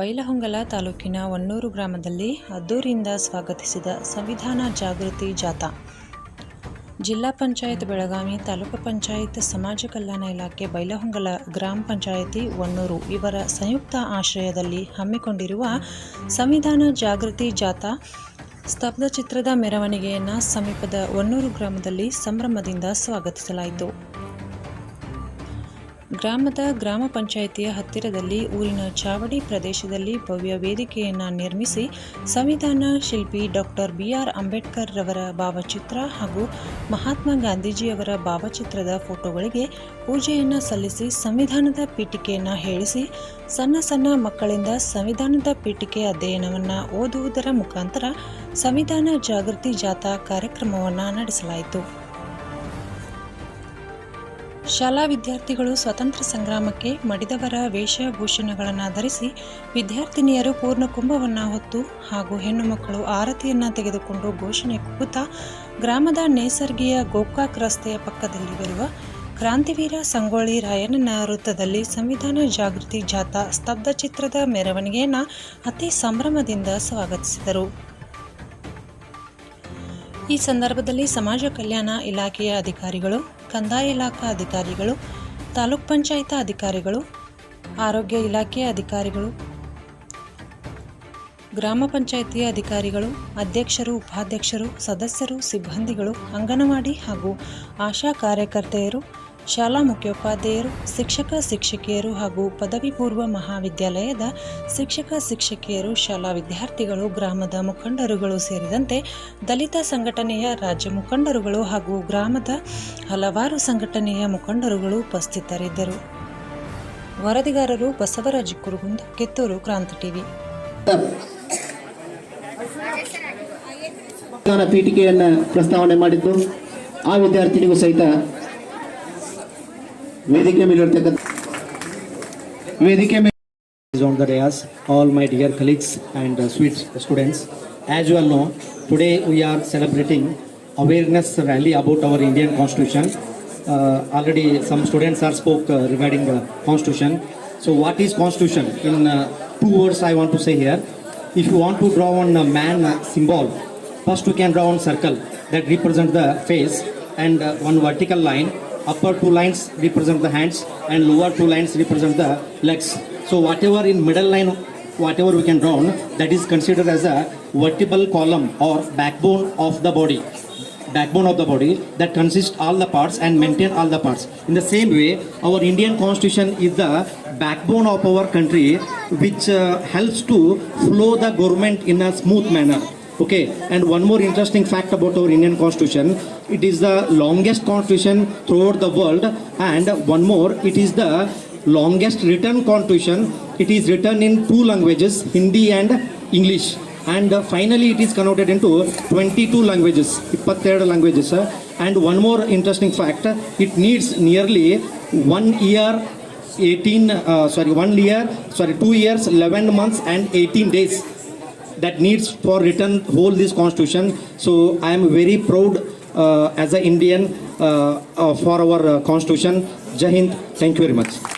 ಬೈಲಹೊಂಗಲ ತಾಲೂಕಿನ ವನ್ನೂರು ಗ್ರಾಮದಲ್ಲಿ ಅದ್ದೂರಿಯಿಂದ ಸ್ವಾಗತಿಸಿದ ಸಂವಿಧಾನ ಜಾಗೃತಿ ಜಾಥಾ. ಜಿಲ್ಲಾ ಪಂಚಾಯತ್ ಬೆಳಗಾವಿ ತಾಲೂಕು ಪಂಚಾಯತ್ ಸಮಾಜ ಕಲ್ಯಾಣ ಇಲಾಖೆ ಬೈಲಹೊಂಗಲ ಗ್ರಾಮ ಪಂಚಾಯತಿ ವನ್ನೂರು ಇವರ ಸಂಯುಕ್ತ ಆಶ್ರಯದಲ್ಲಿ ಹಮ್ಮಿಕೊಂಡಿರುವ ಸಂವಿಧಾನ ಜಾಗೃತಿ ಜಾಥಾ ಸ್ತಬ್ಧಚಿತ್ರದ ಮೆರವಣಿಗೆಯನ್ನು ಸಮೀಪದ ವನ್ನೂರು ಗ್ರಾಮದಲ್ಲಿ ಸಂಭ್ರಮದಿಂದ ಸ್ವಾಗತಿಸಲಾಯಿತು. ಗ್ರಾಮದ ಗ್ರಾಮ ಪಂಚಾಯಿತಿಯ ಹತ್ತಿರದಲ್ಲಿ ಊರಿನ ಚಾವಡಿ ಪ್ರದೇಶದಲ್ಲಿ ಭವ್ಯ ವೇದಿಕೆಯನ್ನು ನಿರ್ಮಿಸಿ ಸಂವಿಧಾನ ಶಿಲ್ಪಿ ಡಾಕ್ಟರ್ ಬಿಆರ್ ಅಂಬೇಡ್ಕರ್ ರವರ ಭಾವಚಿತ್ರ ಹಾಗೂ ಮಹಾತ್ಮ ಗಾಂಧೀಜಿಯವರ ಭಾವಚಿತ್ರದ ಫೋಟೋಗಳಿಗೆ ಪೂಜೆಯನ್ನು ಸಲ್ಲಿಸಿ ಸಂವಿಧಾನದ ಪೀಠಿಕೆಯನ್ನು ಹೇಳಿಸಿ ಸಣ್ಣ ಸಣ್ಣ ಮಕ್ಕಳಿಂದ ಸಂವಿಧಾನದ ಪೀಠಿಕೆ ಅಧ್ಯಯನವನ್ನು ಓದುವುದರ ಮುಖಾಂತರ ಸಂವಿಧಾನ ಜಾಗೃತಿ ಜಾಥಾ ಕಾರ್ಯಕ್ರಮವನ್ನು ನಡೆಸಲಾಯಿತು. ಶಾಲಾ ವಿದ್ಯಾರ್ಥಿಗಳು ಸ್ವತಂತ್ರ ಸಂಗ್ರಾಮಕ್ಕೆ ಮಡಿದವರ ವೇಷಭೂಷಣಗಳನ್ನು ಧರಿಸಿ ವಿದ್ಯಾರ್ಥಿನಿಯರು ಪೂರ್ಣ ಕುಂಭವನ್ನು ಹೊತ್ತು ಹಾಗೂ ಹೆಣ್ಣು ಮಕ್ಕಳು ಆರತಿಯನ್ನು ತೆಗೆದುಕೊಂಡು ಘೋಷಣೆ ಕೂಗುತ್ತಾ ಗ್ರಾಮದ ನೇಸರ್ಗಿಯ ಗೋಕಾಕ್ ರಸ್ತೆಯ ಪಕ್ಕದಲ್ಲಿ ಬರುವ ಕ್ರಾಂತಿವೀರ ಸಂಗೊಳ್ಳಿ ರಾಯಣ್ಣನ ವೃತ್ತದಲ್ಲಿ ಸಂವಿಧಾನ ಜಾಗೃತಿ ಜಾಥಾ ಸ್ತಬ್ಧ ಚಿತ್ರದ ಮೆರವಣಿಗೆಯನ್ನು ಅತಿ ಸಂಭ್ರಮದಿಂದ ಸ್ವಾಗತಿಸಿದರು. ಈ ಸಂದರ್ಭದಲ್ಲಿ ಸಮಾಜ ಕಲ್ಯಾಣ ಇಲಾಖೆಯ ಅಧಿಕಾರಿಗಳು ಕಂದಾಯ ಇಲಾಖಾ ಅಧಿಕಾರಿಗಳು, ತಾಲೂಕ್ ಪಂಚಾಯತ್ ಅಧಿಕಾರಿಗಳು, ಆರೋಗ್ಯ ಇಲಾಖೆ ಅಧಿಕಾರಿಗಳು, ಗ್ರಾಮ ಪಂಚಾಯಿತಿಯ ಅಧಿಕಾರಿಗಳು, ಅಧ್ಯಕ್ಷರು, ಉಪಾಧ್ಯಕ್ಷರು, ಸದಸ್ಯರು, ಸಿಬ್ಬಂದಿಗಳು, ಅಂಗನವಾಡಿ ಹಾಗೂ ಆಶಾ ಕಾರ್ಯಕರ್ತೆಯರು ಶಾಲಾ ಮುಖ್ಯೋಪಾಧ್ಯಾಯರು, ಶಿಕ್ಷಕ, ಶಿಕ್ಷಕಿಯರು ಹಾಗೂ ಪದವಿ ಪೂರ್ವ ಮಹಾವಿದ್ಯಾಲಯದ ಶಿಕ್ಷಕ, ಶಿಕ್ಷಕಿಯರು, ಶಾಲಾ ವಿದ್ಯಾರ್ಥಿಗಳು, ಗ್ರಾಮದ ಮುಖಂಡರುಗಳು ಸೇರಿದಂತೆ ದಲಿತ ಸಂಘಟನೆಯ ರಾಜ್ಯ ಮುಖಂಡರುಗಳು ಹಾಗೂ ಗ್ರಾಮದ ಹಲವಾರು ಸಂಘಟನೆಯ ಮುಖಂಡರುಗಳು ಉಪಸ್ಥಿತರಿದ್ದರು. ವರದಿಗಾರರು ಬಸವರಾಜ ಕುರುಗುಂದ್, ಕಿತ್ತೂರು, ಕ್ರಾಂತಿ ಟಿವಿ. ಪೀಠಿಕೆಯನ್ನು ಪ್ರಸ್ತಾವನೆ ಮಾಡಿದ್ದು ಆ ವಿದ್ಯಾರ್ಥಿನಿಗೂ ಸಹಿತ ವೇದಿಕೆ ಮೇಲಿರ್ತಕ್ಕಂಥ ವೇದಿಕೆ ಮೇಲೆ is on the dais, all my dear colleagues and uh, sweet students. As you all know, today we are celebrating awareness rally about our Indian Constitution. Uh, already some students are spoke uh, regarding the Constitution. So what is Constitution? In uh, two words I want to say here. If you want to draw on a man uh, symbol, first you can draw on circle that represent the face and uh, one vertical line. Upper two lines represent the hands and lower two lines represent the legs. So whatever in middle line, whatever we can draw that is considered as a vertebral column or backbone of the body. Backbone of the body that consists all the parts and maintain all the parts. In the same way, our Indian Constitution is the backbone of our country, which uh, helps to flow the government in a smooth manner. Okay, and one more interesting fact about our Indian Constitution, it is the longest constitution throughout the world, and one more, it is the longest written constitution. It is written in two languages, Hindi and English. And finally, it is converted into 22 languages, 22 languages. And one more interesting fact, it needs nearly one year 18 uh, sorry one year sorry 2 years 11 months and 18 days that needs for written whole this constitution. So i am very proud uh, as an indian uh, uh, for our constitution. Jai hind. Thank you very much